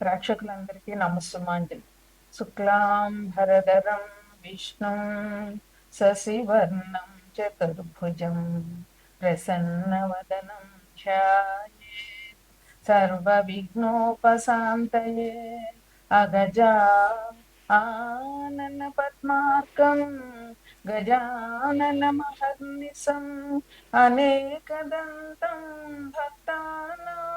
ప్రేక్షకులందరికీ నమస్సుమాంజలి శుక్లాం భరధరం విష్ణుం శశివర్ణం చతుర్భుజం ప్రసన్నవదనం ధ్యాయే సర్వవిఘ్నోపశాంతయే అగజా ఆనన పద్మార్కం గజానన మహర్నిశం అనేకదంతం భక్తానాం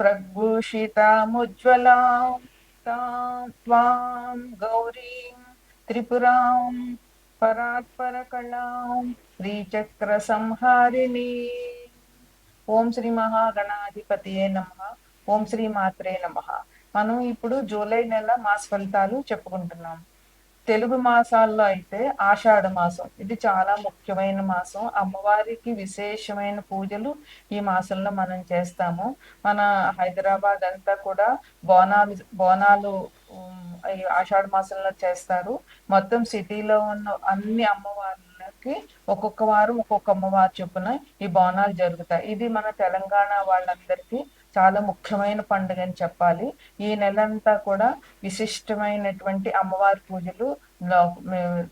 प्रभूषितामुज्ज्वलां तां त्वां गौरीं त्रिपुरां परात्परकलां श्रीचक्रसंहारिणी ఓం శ్రీ మహాగణాధిపతియే నమ ఓం శ్రీ మాత్రే నమ మనం ఇప్పుడు జూలై నెల మాస ఫలితాలు చెప్పుకుంటున్నాం తెలుగు మాసాల్లో అయితే ఆషాఢ మాసం. ఇది చాలా ముఖ్యమైన మాసం. అమ్మవారికి విశేషమైన పూజలు ఈ మాసంలో మనం చేస్తాము. మన హైదరాబాద్ అంతా కూడా బోనాలు బోనాలు ఈ ఆషాఢ మాసంలో చేస్తారు. మొత్తం సిటీలో ఉన్న అన్ని అమ్మవార్లకి ఒక్కొక్క వారం ఒక్కొక్క అమ్మవారు చొప్పున ఈ బోనాలు జరుగుతాయి. ఇది మన తెలంగాణ వాళ్ళందరికీ చాలా ముఖ్యమైన పండుగ అని చెప్పాలి. ఈ నెలంతా కూడా విశిష్టమైనటువంటి అమ్మవారి పూజలు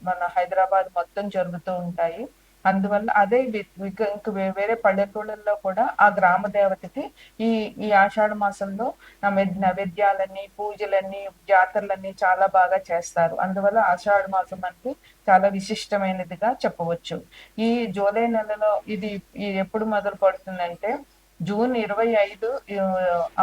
మన హైదరాబాద్ మొత్తం జరుగుతూ ఉంటాయి. అందువల్ల అదే ఇంక వేరే పల్లెటూళ్ళల్లో కూడా ఆ గ్రామ దేవతకి ఈ ఈ ఆషాఢ మాసంలో నైవేద్యాలని పూజలని జాతరలన్నీ చాలా బాగా చేస్తారు. అందువల్ల ఆషాఢ మాసం అంటే చాలా విశిష్టమైనదిగా చెప్పవచ్చు. ఈ జూలై నెలలో ఇది ఎప్పుడు మొదలు పడుతుందంటే జూన్ ఇరవై ఐదు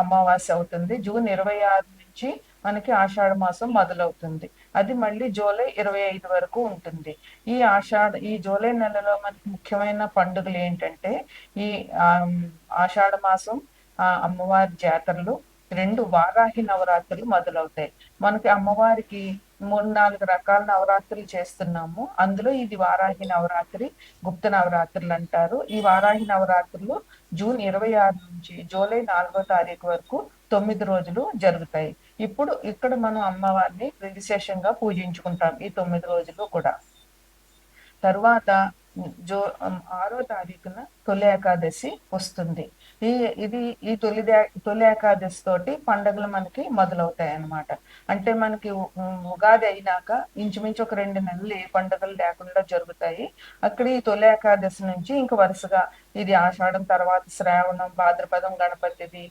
అమావాస్య అవుతుంది. జూన్ ఇరవై ఆరు నుంచి మనకి ఆషాఢ మాసం మొదలవుతుంది. అది మళ్ళీ జూలై ఇరవై ఐదు వరకు ఉంటుంది. ఈ ఆషాఢ ఈ జూలై నెలలో మనకి ముఖ్యమైన పండుగలు ఏంటంటే ఈ ఆషాఢ మాసం ఆ అమ్మవారి జాతరలు రెండు వారాహి నవరాత్రులు మొదలవుతాయి. మనకి అమ్మవారికి మూడు నాలుగు రకాల నవరాత్రులు చేస్తున్నాము. అందులో ఇది వారాహి నవరాత్రి గుప్త నవరాత్రులు అంటారు. ఈ వారాహి నవరాత్రులు జూన్ ఇరవై ఆరు నుంచి జూలై నాలుగో తారీఖు వరకు తొమ్మిది రోజులు జరుగుతాయి. ఇప్పుడు ఇక్కడ మనం అమ్మవారిని విశేషంగా పూజించుకుంటాం ఈ తొమ్మిది రోజులు కూడా. తరువాత జో ఆరో తారీఖున తొలి ఏకాదశి వస్తుంది. ఈ ఇది ఈ తొలి తొలి ఏకాదశి తోటి పండుగలు మనకి మొదలవుతాయి అన్నమాట అంటే మనకి ఉగాది అయినాక ఇంచుమించు ఒక రెండు నెలలు ఏ పండుగలు లేకుండా జరుగుతాయి. అక్కడ ఈ తొలి ఏకాదశి నుంచి ఇంక వరుసగా ఇది ఆషాఢం తర్వాత శ్రావణం భాద్రపదం గణపతిది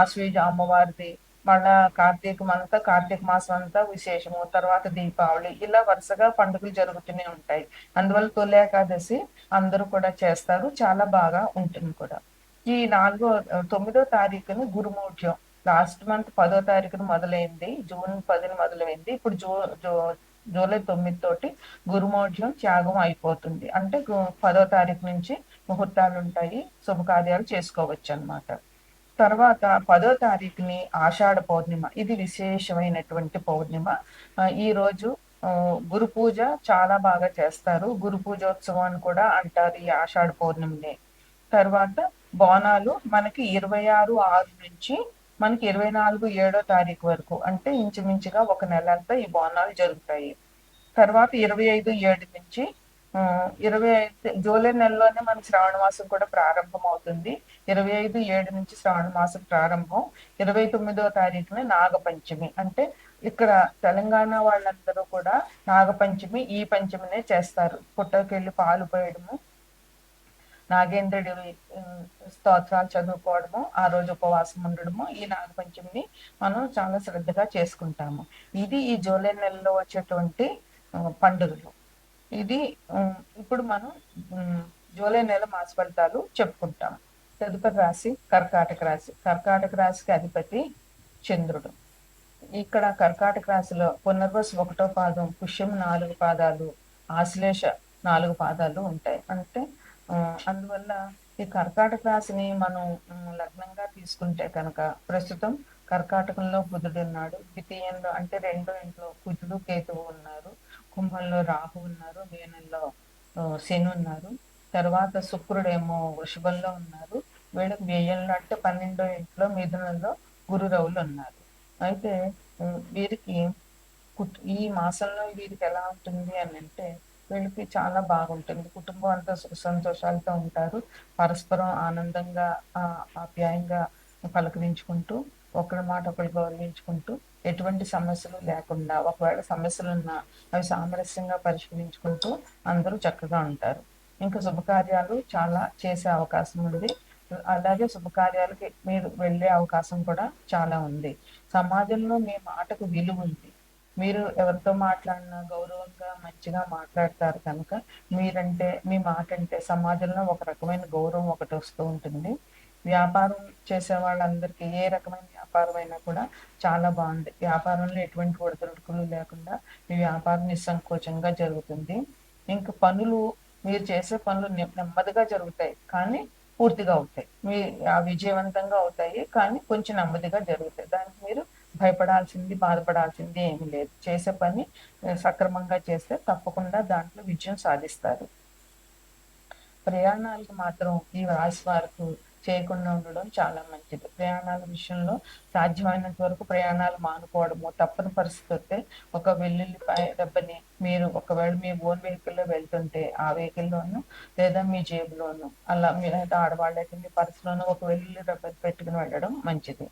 ఆశ్వేజ ఆశ్వీజ అమ్మవారిది మళ్ళా కార్తీకం అంతా కార్తీక మాసం అంతా విశేషము. తర్వాత దీపావళి. ఇలా వరుసగా పండుగలు జరుగుతూనే ఉంటాయి. అందువల్ల తొలి ఏకాదశి అందరూ కూడా చేస్తారు. చాలా బాగా ఉంటుంది కూడా. ఈ నాలుగో తొమ్మిదో తారీఖున గురుమూఢ్యం లాస్ట్ మంత్ పదో తారీఖున మొదలైంది. జూన్ పదిన మొదలైంది. ఇప్పుడు జూ జూ జూలై తొమ్మిది తోటి గురుమౌఢ్యం త్యాగం అయిపోతుంది. అంటే పదో తారీఖు నుంచి ముహూర్తాలు ఉంటాయి. శుభకార్యాలు చేసుకోవచ్చు అన్నమాట. తర్వాత పదో తారీఖుని ఆషాఢ పౌర్ణిమ. ఇది విశేషమైనటువంటి పౌర్ణిమ. ఈ రోజు గురు పూజ చాలా బాగా చేస్తారు. గురు పూజోత్సవం అని కూడా అంటారు ఈ ఆషాఢ పౌర్ణమిని. తర్వాత బోనాలు మనకి ఇరవై ఆరు ఆరు నుంచి మనకి ఇరవై నాలుగు ఏడో తారీఖు వరకు. అంటే ఇంచుమించుగా ఒక నెల అంతా ఈ బోనాలు జరుగుతాయి. తర్వాత ఇరవై ఐదు ఏడు నుంచి ఇరవై ఐదు జూలై నెలలోనే మన శ్రావణ మాసం కూడా ప్రారంభం అవుతుంది ఇరవై ఐదు ఏడు నుంచి శ్రావణ మాసం ప్రారంభం ఇరవై తొమ్మిదో తారీఖున నాగపంచమి. అంటే ఇక్కడ తెలంగాణ వాళ్ళందరూ కూడా నాగపంచమి ఈ పంచమినే చేస్తారు. పుట్టకెళ్ళి పాలు పోయడము నాగేంద్రుడి స్తోత్రాలు చదువుకోవడము ఆ రోజు ఉపవాసం ఉండడము ఈ నాగపంచమిని మనం చాలా శ్రద్ధగా చేసుకుంటాము. ఇది ఈ జూలై నెలలో వచ్చేటువంటి పండుగలు. ఇది ఇప్పుడు మనం జూలై నెల మాస ఫలితాలు చెప్పుకుంటాం తదుపరి రాశి కర్కాటక రాశి. కర్కాటక రాశికి అధిపతి చంద్రుడు. ఇక్కడ కర్కాటక రాశిలో పునర్వసు ఒకటో పాదం పుష్యం నాలుగు పాదాలు ఆశ్లేష నాలుగు పాదాలు ఉంటాయి. అంటే అందువల్ల ఈ కర్కాటక రాశిని మనం లగ్నంగా తీసుకుంటే కనుక ప్రస్తుతం కర్కాటకంలో బుధుడు ఉన్నాడు. ద్వితీయంలో అంటే రెండో ఇంట్లో కుజుడు కేతువు ఉన్నారు. కుంభంలో రాహు ఉన్నారు. మీనంలో శని ఉన్నారు. తర్వాత శుక్రుడేమో వృషభంలో ఉన్నారు. వీళ్ళకి వ్యయంలో అంటే పన్నెండో ఇంట్లో మిథునంలో గురురవులు ఉన్నారు. అయితే వీరికి కుట్ ఈ మాసంలో వీరికి ఎలా ఉంటుంది అని అంటే వీళ్ళకి చాలా బాగుంటుంది. కుటుంబం అంతా సుఖ సంతోషాలతో ఉంటారు. పరస్పరం ఆనందంగా ఆ, ఆప్యాయంగా పలకరించుకుంటూ ఒకరి మాట ఒకరు గౌరవించుకుంటూ ఎటువంటి సమస్యలు లేకుండా ఒకవేళ సమస్యలు ఉన్నా అవి సామరస్యంగా పరిష్కరించుకుంటూ అందరూ చక్కగా ఉంటారు. ఇంకా శుభకార్యాలు చాలా చేసే అవకాశం ఉంది. అలాగే శుభకార్యాలకి మీరు వెళ్ళే అవకాశం కూడా చాలా ఉంది. సమాజంలో మీ మాటకు విలువ ఉంది. మీరు ఎవరితో మాట్లాడినా గౌరవంగా మంచిగా మాట్లాడతారు కనుక మీరంటే మీ మాట అంటే సమాజంలో ఒక రకమైన గౌరవం ఒకటి వస్తూ ఉంటుంది. వ్యాపారం చేసే వాళ్ళందరికీ ఏ రకమైన వ్యాపారం అయినా కూడా చాలా బాగుంది. వ్యాపారంలో ఎటువంటి ఒడిదుడుకులు లేకుండా మీ వ్యాపారం నిస్సంకోచంగా జరుగుతుంది. ఇంకా పనులు మీరు చేసే పనులు నెమ్మదిగా జరుగుతాయి. కానీ పూర్తిగా అవుతాయి. మీ ఆ విజయవంతంగా అవుతాయి కానీ కొంచెం నెమ్మదిగా జరుగుతాయి. దానికి మీరు భయపడాల్సింది బాధపడాల్సింది ఏమీ లేదు. చేసే పని సక్రమంగా చేస్తే తప్పకుండా దాంట్లో విజయం సాధిస్తారు. ప్రయాణాలకు మాత్రం ఈ రాశి వారికి చేయకుండా ఉండడం చాలా మంచిది. ప్రయాణాల విషయంలో సాధ్యమైనంత వరకు ప్రయాణాలు మానుకోవడము తప్పని పరిస్థితి వస్తే ఒక వెల్లుల్లిపాయ దెబ్బని మీరు ఒకవేళ మీ ఓన్ వెహికల్లో వెళ్తుంటే ఆ వెహికల్లోను లేదా మీ జేబులోను అలా మీరైతే ఆడవాళ్ళైతే మీ పర్సులోనూ ఒక వెల్లుల్లి దెబ్బని పెట్టుకుని వెళ్ళడం మంచిది.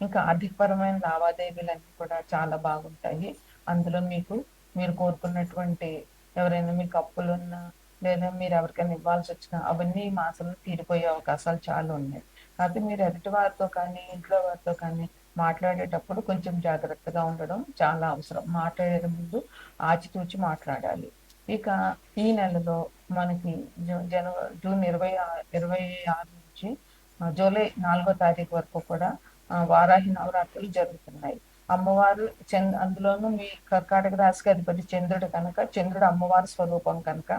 ఇంకా ఆర్థికపరమైన లావాదేవీలన్నీ కూడా చాలా బాగుంటాయి. అందులో మీకు మీరు కోరుకున్నటువంటి ఎవరైనా మీకు అప్పులు ఉన్నా లేదా మీరు ఎవరికైనా ఇవ్వాల్సి వచ్చినా అవన్నీ మాసంలో తీరిపోయే అవకాశాలు చాలా ఉన్నాయి. కాబట్టి మీరు ఎదుటి వారితో కానీ ఇంట్లో వారితో కానీ మాట్లాడేటప్పుడు కొంచెం జాగ్రత్తగా ఉండడం చాలా అవసరం. మాట్లాడే ముందు ఆచితూచి మాట్లాడాలి. ఇక ఈ నెలలో మనకి జనవరి జూన్ ఇరవై ఇరవై ఆరు నుంచి జూలై నాలుగో తారీఖు వరకు కూడా వారాహి నవరాత్రులు జరుగుతున్నాయి. అమ్మవారు చంద్ అందులోనూ మీ కర్కాటక రాశికి అధిపతి చంద్రుడు కనుక చంద్రుడు అమ్మవారి స్వరూపం కనుక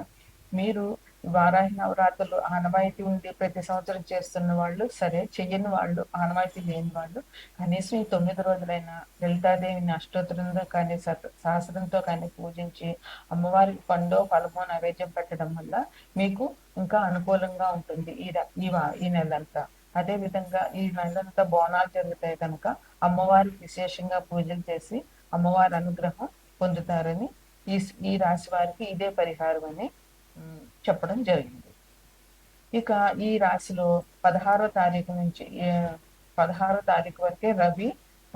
మీరు వారాహి నవరాత్రులు ఆనవాయితీ ఉండి ప్రతి సంవత్సరం చేస్తున్న వాళ్ళు సరే చెయ్యని వాళ్ళు ఆనవాయితీ లేని వాళ్ళు కనీసం ఈ తొమ్మిది రోజులైనా లలితాదేవిని అష్టోత్తరంతో కానీ సహస్రంతో కానీ పూజించి అమ్మవారికి పండో ఫలమో నైవేద్యం పెట్టడం వల్ల మీకు ఇంకా అనుకూలంగా ఉంటుంది ఈ ర- ఈ నెలంతా. అదే విధంగా ఈ నెలంతా బోనాలు జరుగుతాయి కనుక అమ్మవారికి విశేషంగా పూజలు చేసి అమ్మవారి అనుగ్రహం పొందుతారని ఈ ఈ రాశి వారికి ఇదే పరిహారం అని చెప్పడం జరిగింది. ఇక ఈ రాశిలో పదహారో తారీఖు నుంచి పదహారో తారీఖు వరకే రవి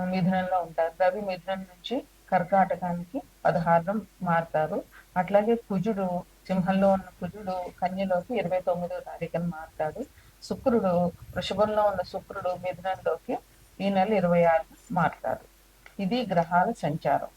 మిథునంలో ఉంటారు. రవి మిథునం నుంచి కర్కాటకానికి పదహారం మారుతారు. అట్లాగే కుజుడు సింహంలో ఉన్న కుజుడు కన్యలోకి ఇరవై తొమ్మిదో తారీఖున మారుతాడు. శుక్రుడు వృషభంలో ఉన్న శుక్రుడు మిథునంలోకి ఈ నెల ఇరవై ఆరు మారుతారు. ఇది గ్రహాల సంచారం.